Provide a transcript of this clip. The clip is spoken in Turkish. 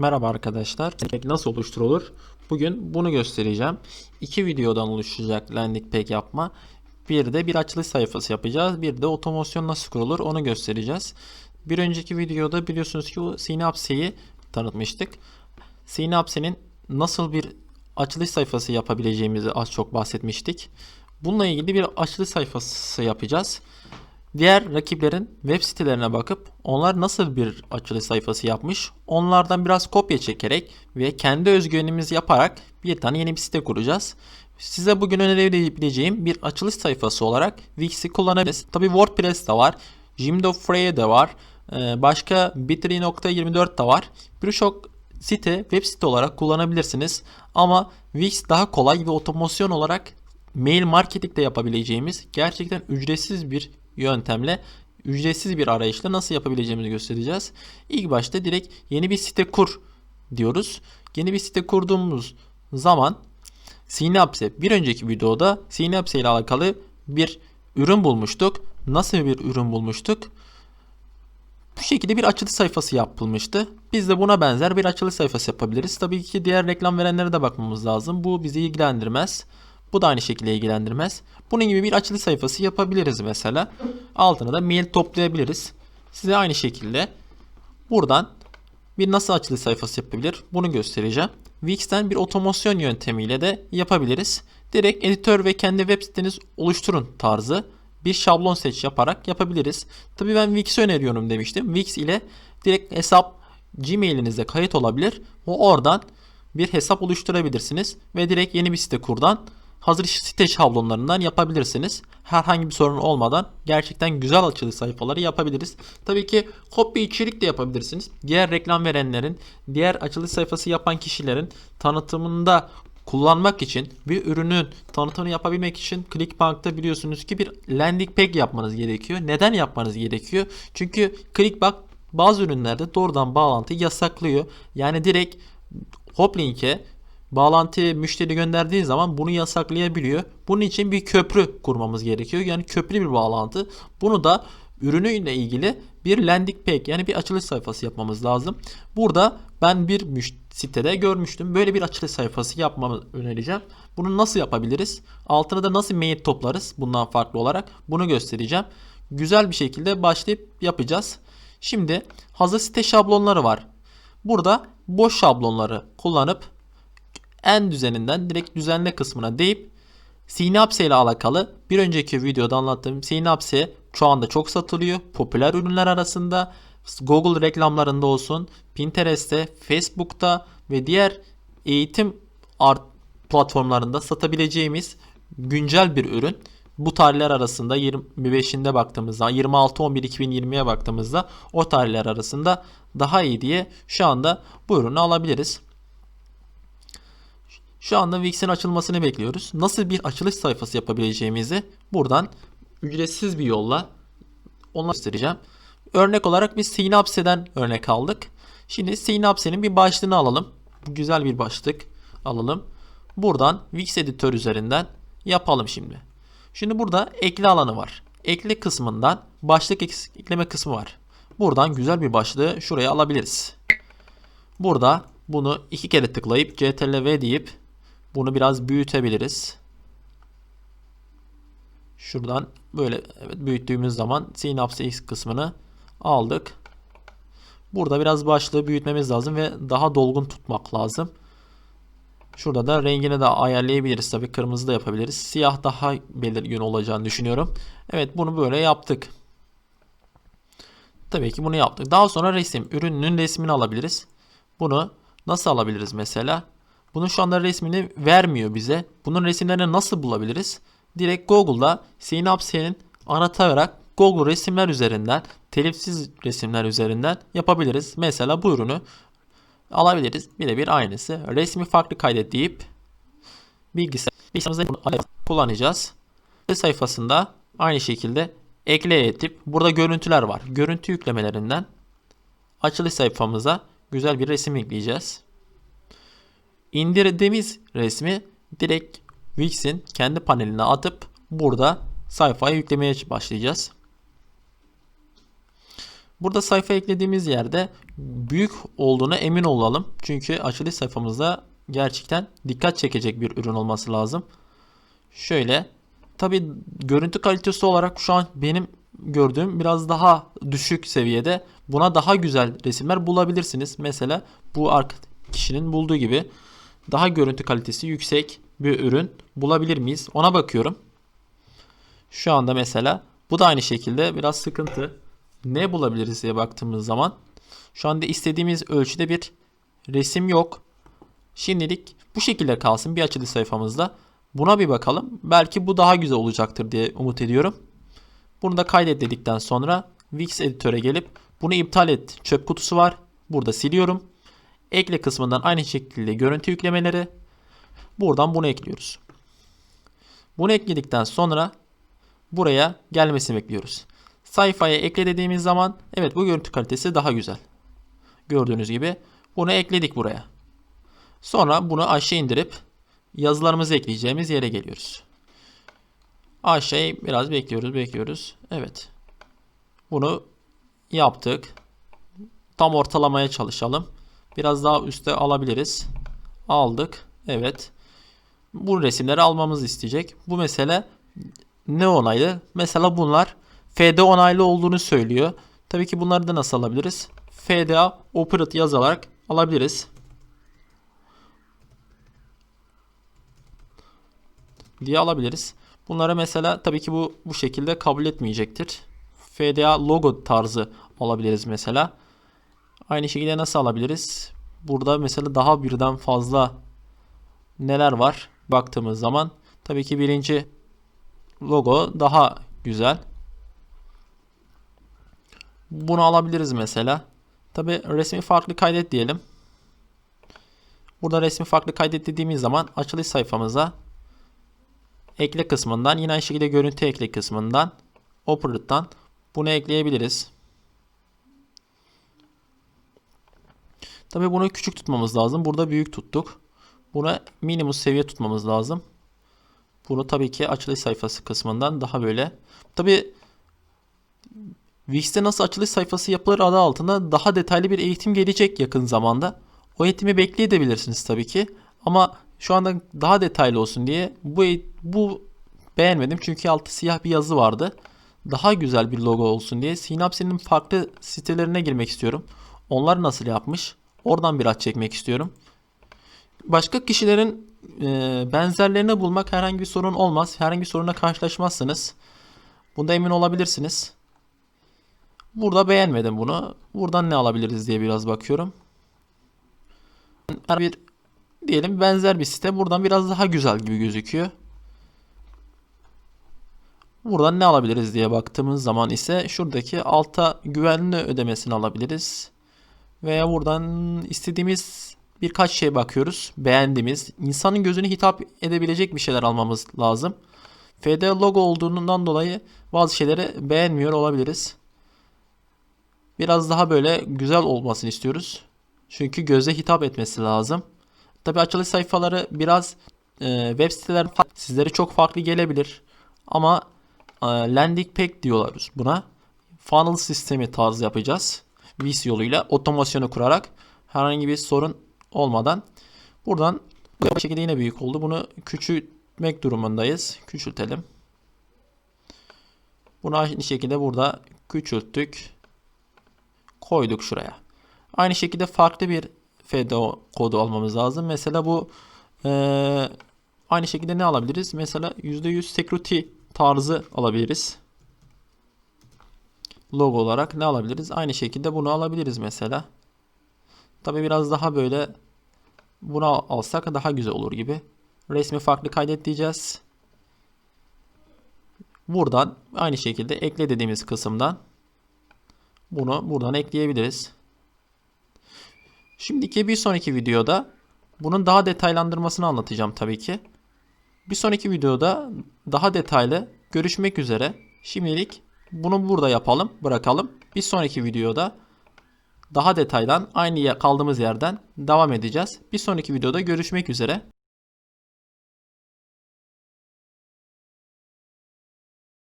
Merhaba arkadaşlar. Nasıl oluşturulur? Bugün bunu göstereceğim. İki videodan oluşacak landing page yapma. Bir de bir açılış sayfası yapacağız. Bir de otomasyon nasıl kurulur onu göstereceğiz. Bir önceki videoda biliyorsunuz ki bu Synapse'yi tanıtmıştık. Synapse'nin nasıl bir açılış sayfası yapabileceğimizi az çok bahsetmiştik. Bununla ilgili bir açılış sayfası yapacağız. Diğer rakiplerin web sitelerine bakıp onlar nasıl bir açılış sayfası yapmış onlardan biraz kopya çekerek ve kendi özgüvenimizi yaparak bir tane yeni bir site kuracağız. Size bugün önerebileceğim bir açılış sayfası olarak Wix'i kullanabiliriz. Tabi WordPress de var. Jimdo Free de var. Ee, Başka Bitly.24 da var. Birçok site web site olarak kullanabilirsiniz. Ama Wix daha kolay ve otomasyon olarak mail marketing de yapabileceğimiz gerçekten ücretsiz bir yöntemle ücretsiz bir arayışla nasıl yapabileceğimizi göstereceğiz. İlk başta direkt yeni bir site kur diyoruz. Yeni bir site kurduğumuz zaman Synapse bir önceki videoda Synapse ile alakalı bir ürün bulmuştuk. Nasıl bir ürün bulmuştuk? Bu şekilde bir açılış sayfası yapılmıştı. Biz de buna benzer bir açılış sayfası yapabiliriz. Tabii ki diğer reklam verenlere de bakmamız lazım. Bu bizi ilgilendirmez. Bu da aynı şekilde ilgilendirmez. Bunun gibi bir açılış sayfası yapabiliriz mesela. Altına da mail toplayabiliriz. Size aynı şekilde buradan bir nasıl açılış sayfası yapabilir bunu göstereceğim. Wix'ten bir otomasyon yöntemiyle de yapabiliriz. Direkt editör ve kendi web siteniz oluşturun tarzı bir şablon seç yaparak yapabiliriz. Tabii ben Wix'i öneriyorum demiştim. Wix ile direkt hesap Gmail'inizde kayıt olabilir. O oradan bir hesap oluşturabilirsiniz ve direkt yeni bir site kurdan hazır site şablonlarından yapabilirsiniz. Herhangi bir sorun olmadan gerçekten güzel açılış sayfaları yapabiliriz. Tabii ki kopya içerik de yapabilirsiniz. Diğer reklam verenlerin, diğer açılış sayfası yapan kişilerin tanıtımında kullanmak için bir ürünün tanıtımını yapabilmek için Clickbank'ta biliyorsunuz ki bir landing page yapmanız gerekiyor. Neden yapmanız gerekiyor? Çünkü Clickbank bazı ürünlerde doğrudan bağlantıyı yasaklıyor. Yani direkt Hoplink'e bağlantıyı müşteri gönderdiği zaman bunu yasaklayabiliyor. Bunun için bir köprü kurmamız gerekiyor. Yani köprü bir bağlantı. Bunu da ürünüyle ilgili bir landing page yani bir açılış sayfası yapmamız lazım. Burada ben bir sitede görmüştüm. Böyle bir açılış sayfası yapmamı önereceğim. Bunu nasıl yapabiliriz? Altına da nasıl mail toplarız bundan farklı olarak bunu göstereceğim. Güzel bir şekilde başlayıp yapacağız. Şimdi hazır site şablonları var. Burada boş şablonları kullanıp en düzeninden direkt düzenle kısmına deyip Synapse ile alakalı bir önceki videoda anlattığım Synapse şu anda çok satılıyor. Popüler ürünler arasında Google reklamlarında olsun, Pinterest'te, Facebook'ta ve diğer eğitim art platformlarında satabileceğimiz güncel bir ürün. Bu tarihler arasında 25'inde baktığımızda 26-11-2020'ye baktığımızda o tarihler arasında daha iyi diye şu anda bu ürünü alabiliriz. Şu anda Wix'in açılmasını bekliyoruz. Nasıl bir açılış sayfası yapabileceğimizi buradan ücretsiz bir yolla onu göstereceğim. Örnek olarak biz Synapse'den örnek aldık. Şimdi Synapse'nin bir başlığını alalım. Güzel bir başlık alalım. Buradan Wix editör üzerinden yapalım şimdi. Şimdi burada ekle alanı var. Ekle kısmından başlık ekleme kısmı var. Buradan güzel bir başlığı şuraya alabiliriz. Burada bunu iki kere tıklayıp CTRL-V deyip bunu biraz büyütebiliriz. Şuradan böyle evet, büyüttüğümüz zaman Synapse X kısmını aldık. Burada biraz başlığı büyütmemiz lazım ve daha dolgun tutmak lazım. Şurada da rengini de ayarlayabiliriz. Tabi kırmızı da yapabiliriz. Siyah daha belirgin olacağını düşünüyorum. Evet bunu böyle yaptık. Tabii ki bunu yaptık. Daha sonra resim. Ürünün resmini alabiliriz. Bunu nasıl alabiliriz mesela? Bunun şu anda resmini vermiyor bize. Bunun resimlerini nasıl bulabiliriz? Direkt Google'da Synapse'nin anahtarak Google resimler üzerinden, telifsiz resimler üzerinden yapabiliriz. Mesela bu ürünü alabiliriz. Birebir aynısı. Resmi farklı kaydet deyip bilgisayar bilgisayarımızda kullanacağız. Ve sayfasında aynı şekilde ekle etip burada görüntüler var. Görüntü yüklemelerinden açılış sayfamıza güzel bir resim ekleyeceğiz. İndirdiğimiz resmi direkt Wix'in kendi paneline atıp burada sayfaya yüklemeye başlayacağız. Burada sayfa eklediğimiz yerde büyük olduğuna emin olalım. Çünkü açılış sayfamızda gerçekten dikkat çekecek bir ürün olması lazım. Şöyle tabi görüntü kalitesi olarak şu an benim gördüğüm biraz daha düşük seviyede. Buna daha güzel resimler bulabilirsiniz. Mesela bu ark kişinin bulduğu gibi daha görüntü kalitesi yüksek bir ürün bulabilir miyiz? Ona bakıyorum. Şu anda mesela bu da aynı şekilde biraz sıkıntı. Ne bulabiliriz diye baktığımız zaman şu anda istediğimiz ölçüde bir resim yok. Şimdilik bu şekilde kalsın bir açılış sayfamızda. Buna bir bakalım. Belki bu daha güzel olacaktır diye umut ediyorum. Bunu da kaydet dedikten sonra Wix editöre gelip bunu iptal et çöp kutusu var. Burada siliyorum. Ekle kısmından aynı şekilde görüntü yüklemeleri. Buradan bunu ekliyoruz. Bunu ekledikten sonra buraya gelmesini bekliyoruz. Sayfaya ekle dediğimiz zaman evet bu görüntü kalitesi daha güzel. Gördüğünüz gibi bunu ekledik buraya. Sonra bunu aşağı indirip yazılarımızı ekleyeceğimiz yere geliyoruz. Aşağıya biraz bekliyoruz, bekliyoruz. Evet. Bunu yaptık. Tam ortalamaya çalışalım. Biraz daha üste alabiliriz. Aldık. Evet. Bu resimleri almamızı isteyecek. Bu mesele ne onaylı? Mesela bunlar FD onaylı olduğunu söylüyor. Tabii ki bunları da nasıl alabiliriz? FDA Operate yazarak alabiliriz. diye alabiliriz. Bunlara mesela tabii ki bu bu şekilde kabul etmeyecektir. FDA logo tarzı alabiliriz mesela. Aynı şekilde nasıl alabiliriz? Burada mesela daha birden fazla neler var baktığımız zaman tabii ki birinci logo daha güzel. Bunu alabiliriz mesela. Tabi resmi farklı kaydet diyelim. Burada resmi farklı kaydet dediğimiz zaman açılış sayfamıza ekle kısmından yine aynı şekilde görüntü ekle kısmından Operate'dan bunu ekleyebiliriz. Tabi bunu küçük tutmamız lazım. Burada büyük tuttuk. Buna minimum seviye tutmamız lazım. Bunu tabii ki açılış sayfası kısmından daha böyle. Tabi Wix'te nasıl açılış sayfası yapılır adı altında daha detaylı bir eğitim gelecek yakın zamanda. O eğitimi bekleyebilirsiniz tabii ki. Ama şu anda daha detaylı olsun diye bu bu beğenmedim çünkü altı siyah bir yazı vardı. Daha güzel bir logo olsun diye Synapse'nin farklı sitelerine girmek istiyorum. Onlar nasıl yapmış? Oradan biraz çekmek istiyorum. Başka kişilerin e, benzerlerini bulmak herhangi bir sorun olmaz. Herhangi bir sorunla karşılaşmazsınız. Bunda emin olabilirsiniz. Burada beğenmedim bunu. Buradan ne alabiliriz diye biraz bakıyorum. Her bir diyelim benzer bir site buradan biraz daha güzel gibi gözüküyor. Buradan ne alabiliriz diye baktığımız zaman ise şuradaki alta güvenli ödemesini alabiliriz. Veya buradan istediğimiz birkaç şey bakıyoruz. Beğendiğimiz, insanın gözüne hitap edebilecek bir şeyler almamız lazım. FD logo olduğundan dolayı bazı şeyleri beğenmiyor olabiliriz. Biraz daha böyle güzel olmasını istiyoruz. Çünkü göze hitap etmesi lazım. Tabi açılış sayfaları biraz e, web siteler sizlere çok farklı gelebilir. Ama e, landing page diyorlar buna. Funnel sistemi tarzı yapacağız. VC yoluyla otomasyonu kurarak herhangi bir sorun olmadan buradan bu şekilde yine büyük oldu. Bunu küçültmek durumundayız. Küçültelim. Bunu aynı şekilde burada küçülttük. Koyduk şuraya. Aynı şekilde farklı bir FDO kodu almamız lazım. Mesela bu e, aynı şekilde ne alabiliriz? Mesela %100 security tarzı alabiliriz. Logo olarak ne alabiliriz? Aynı şekilde bunu alabiliriz mesela. Tabi biraz daha böyle bunu alsak daha güzel olur gibi. Resmi farklı kaydet diyeceğiz. Buradan aynı şekilde ekle dediğimiz kısımdan bunu buradan ekleyebiliriz. Şimdiki bir sonraki videoda bunun daha detaylandırmasını anlatacağım tabii ki. Bir sonraki videoda daha detaylı görüşmek üzere. Şimdilik bunu burada yapalım, bırakalım. Bir sonraki videoda daha detaydan aynı kaldığımız yerden devam edeceğiz. Bir sonraki videoda görüşmek üzere.